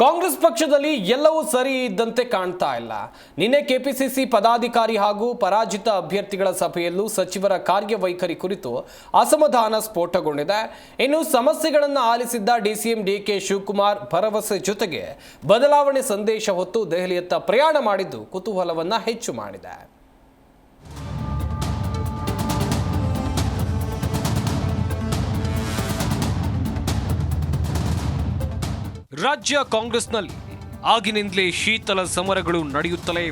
ಕಾಂಗ್ರೆಸ್ ಪಕ್ಷದಲ್ಲಿ ಎಲ್ಲವೂ ಸರಿ ಇದ್ದಂತೆ ಕಾಣ್ತಾ ಇಲ್ಲ. ನಿನ್ನೆ ಕೆಪಿಸಿಸಿ ಪದಾಧಿಕಾರಿ ಹಾಗೂ ಪರಾಜಿತ ಅಭ್ಯರ್ಥಿಗಳ ಸಭೆಯಲ್ಲೂ ಸಚಿವರ ಕಾರ್ಯವೈಖರಿ ಕುರಿತು ಅಸಮಾಧಾನ ಸ್ಫೋಟಗೊಂಡಿದೆ. ಇನ್ನು ಸಮಸ್ಯೆಗಳನ್ನು ಆಲಿಸಿದ್ದ ಡಿಸಿಎಂ ಡಿಕೆ ಶಿವಕುಮಾರ್ ಭರವಸೆ ಜೊತೆಗೆ ಬದಲಾವಣೆ ಸಂದೇಶ ಹೊತ್ತು ದೆಹಲಿಯತ್ತ ಪ್ರಯಾಣ ಮಾಡಿದ್ದು ಕುತೂಹಲವನ್ನ ಹೆಚ್ಚು ಮಾಡಿದೆ. ರಾಜ್ಯ ಕಾಂಗ್ರೆಸ್ನಲ್ಲಿ ಆಗಿನಿಂದಲೇ ಶೀತಲ ಸಮರಗಳು ನಡೆಯುತ್ತಲೇ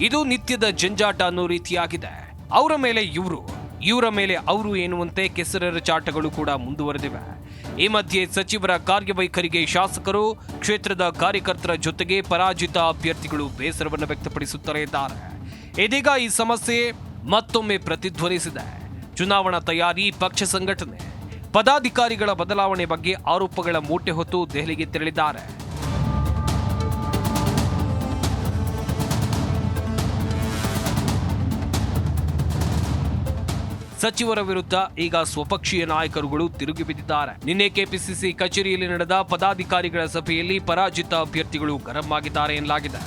ಇದು ನಿತ್ಯದ ಜಂಜಾಟ ಅನ್ನೋ ರೀತಿಯಾಗಿದೆ. ಅವರ ಮೇಲೆ ಇವರು, ಇವರ ಮೇಲೆ ಅವರು ಎನ್ನುವಂತೆ ಕೆಸರರ ಚಾಟಗಳು ಕೂಡ ಮುಂದುವರೆದಿವೆ. ಈ ಮಧ್ಯೆ ಸಚಿವರ ಕಾರ್ಯವೈಖರಿಗೆ ಶಾಸಕರು, ಕ್ಷೇತ್ರದ ಕಾರ್ಯಕರ್ತರ ಜೊತೆಗೆ ಪರಾಜಿತ ಅಭ್ಯರ್ಥಿಗಳು ಬೇಸರವನ್ನು ವ್ಯಕ್ತಪಡಿಸುತ್ತಲೇ ಇದ್ದಾರೆ. ಇದೀಗ ಈ ಸಮಸ್ಯೆ ಮತ್ತೊಮ್ಮೆ ಪ್ರತಿಧ್ವನಿಸಿದೆ. ಚುನಾವಣಾ ತಯಾರಿ, ಪಕ್ಷ ಸಂಘಟನೆ ಪದಾಧಿಕಾರಿಗಳ ಬದಲಾವಣೆ ಬಗ್ಗೆ ಆರೋಪಗಳ ಮೂಟೆ ಹೊತ್ತು ದೆಹಲಿಗೆ ತೆರಳಿದ್ದಾರೆ. ಸಚಿವರ ವಿರುದ್ಧ ಈಗ ಸ್ವಪಕ್ಷೀಯ ನಾಯಕರುಗಳು ತಿರುಗಿ ಬಿದ್ದಿದ್ದಾರೆ. ನಿನ್ನೆ ಕೆಪಿಸಿಸಿ ಕಚೇರಿಯಲ್ಲಿ ನಡೆದ ಪದಾಧಿಕಾರಿಗಳ ಸಭೆಯಲ್ಲಿ ಪರಾಜಿತ ಅಭ್ಯರ್ಥಿಗಳು ಗರಂ ಆಗಿದ್ದಾರೆ ಎನ್ನಲಾಗಿದೆ.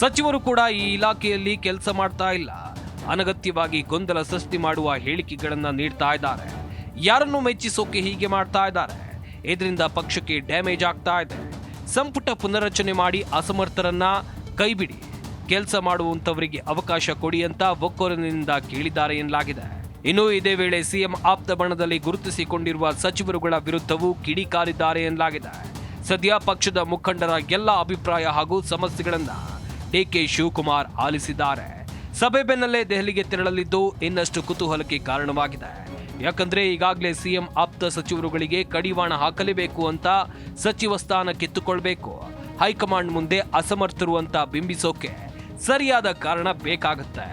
ಸಚಿವರು ಕೂಡ ಈ ಇಲಾಖೆಯಲ್ಲಿ ಕೆಲಸ ಮಾಡ್ತಾ ಇಲ್ಲ. ಅನಗತ್ಯವಾಗಿ ಗೊಂದಲ ಸೃಷ್ಟಿ ಮಾಡುವ ಹೇಳಿಕೆಗಳನ್ನು ನೀಡ್ತಾ ಇದ್ದಾರೆ. ಯಾರನ್ನು ಮೆಚ್ಚಿಸೋಕೆ ಹೀಗೆ ಮಾಡ್ತಾ ಇದ್ದಾರೆ? ಇದರಿಂದ ಪಕ್ಷಕ್ಕೆ ಡ್ಯಾಮೇಜ್ ಆಗ್ತಾ ಇದೆ. ಸಂಪುಟ ಪುನರಚನೆ ಮಾಡಿ ಅಸಮರ್ಥರನ್ನ ಕೈಬಿಡಿ. ಕೆಲಸ ಮಾಡುವಂತವರಿಗೆ ಅವಕಾಶ ಕೊಡಿ ಅಂತ ಒಕ್ಕೊರನಿಂದ ಕೇಳಿದ್ದಾರೆ ಎನ್ನಲಾಗಿದೆ. ಇನ್ನು ಇದೇ ವೇಳೆ ಸಿಎಂ ಆಪ್ತ ಬಣದಲ್ಲಿ ಗುರುತಿಸಿಕೊಂಡಿರುವ ಸಚಿವರುಗಳ ವಿರುದ್ಧವೂ ಕಿಡಿಕಾರಿದ್ದಾರೆ ಎನ್ನಲಾಗಿದೆ. ಸದ್ಯ ಪಕ್ಷದ ಮುಖಂಡರ ಎಲ್ಲ ಅಭಿಪ್ರಾಯ ಹಾಗೂ ಸಮಸ್ಯೆಗಳನ್ನು ಸಮಸ್ಯೆಗಳನ್ನ ಡಿಕೆ ಶಿವಕುಮಾರ್ ಆಲಿಸಿದ್ದಾರೆ. ಸಭೆ ಬೆನ್ನಲ್ಲೇ ದೆಹಲಿಗೆ ತೆರಳಲಿದ್ದು ಇನ್ನಷ್ಟು ಕುತೂಹಲಕ್ಕೆ ಕಾರಣವಾಗಿದೆ. ಯಾಕಂದ್ರೆ ಈಗಾಗಲೇ ಸಿಎಂ ಆಪ್ತ ಸಚಿವರುಗಳಿಗೆ ಕಡಿವಾಣ ಹಾಕಲೇಬೇಕು ಅಂತ ಸಚಿವ ಸ್ಥಾನ ಕಿತ್ತುಕೊಳ್ಬೇಕು. ಹೈಕಮಾಂಡ್ ಮುಂದೆ ಅಸಮರ್ಥರು ಅಂತ ಬಿಂಬಿಸೋಕೆ ಸರಿಯಾದ ಕಾರಣ ಬೇಕಾಗುತ್ತೆ.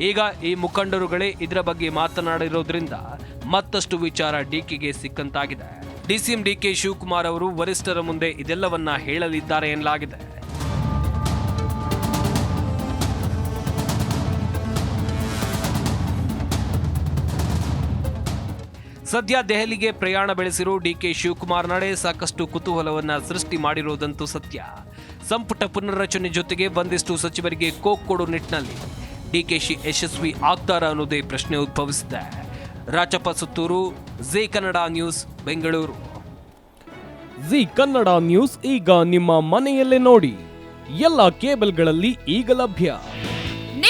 ಈಗ ಈ ಮುಖಂಡರುಗಳೇ ಇದರ ಬಗ್ಗೆ ಮಾತನಾಡಿರೋದ್ರಿಂದ ಮತ್ತಷ್ಟು ವಿಚಾರ ಡಿಕೆಗೆ ಸಿಕ್ಕಂತಾಗಿದೆ. ಡಿಸಿಎಂ ಡಿಕೆ ಶಿವಕುಮಾರ್ ಅವರು ವರಿಷ್ಠರ ಮುಂದೆ ಇದೆಲ್ಲವನ್ನ ಹೇಳಲಿದ್ದಾರೆ ಎನ್ನಲಾಗಿದೆ. ಸದ್ಯ ದೆಹಲಿಗೆ ಪ್ರಯಾಣ ಬೆಳೆಸಿರೋ ಡಿಕೆ ಶಿವಕುಮಾರ್ ನಡೆ ಸಾಕಷ್ಟು ಕುತೂಹಲವನ್ನ ಸೃಷ್ಟಿ ಮಾಡಿರುವುದಂತೂ ಸತ್ಯ. ಸಂಪುಟ ಪುನರ್ರಚನೆ ಜೊತೆಗೆ ಒಂದಿಷ್ಟು ಸಚಿವರಿಗೆ ಕೋಕ್ ಕೊಡೋ ನಿಟ್ಟಿನಲ್ಲಿ ಡಿಕೆಶಿ ಯಶಸ್ವಿ ಆಗ್ತಾರ ಅನ್ನೋದೇ ಪ್ರಶ್ನೆ ಉದ್ಭವಿಸಿದೆ. Rachappa Suttur Zee Kannada news, Bengaluru. Zee Kannada news ಈಗ ನಿಮ್ಮ ಮನೆಯಲ್ಲೇ ನೋಡಿ. ಎಲ್ಲ ಕೇಬಲ್ಗಳಲ್ಲಿ ಈಗ ಲಭ್ಯ.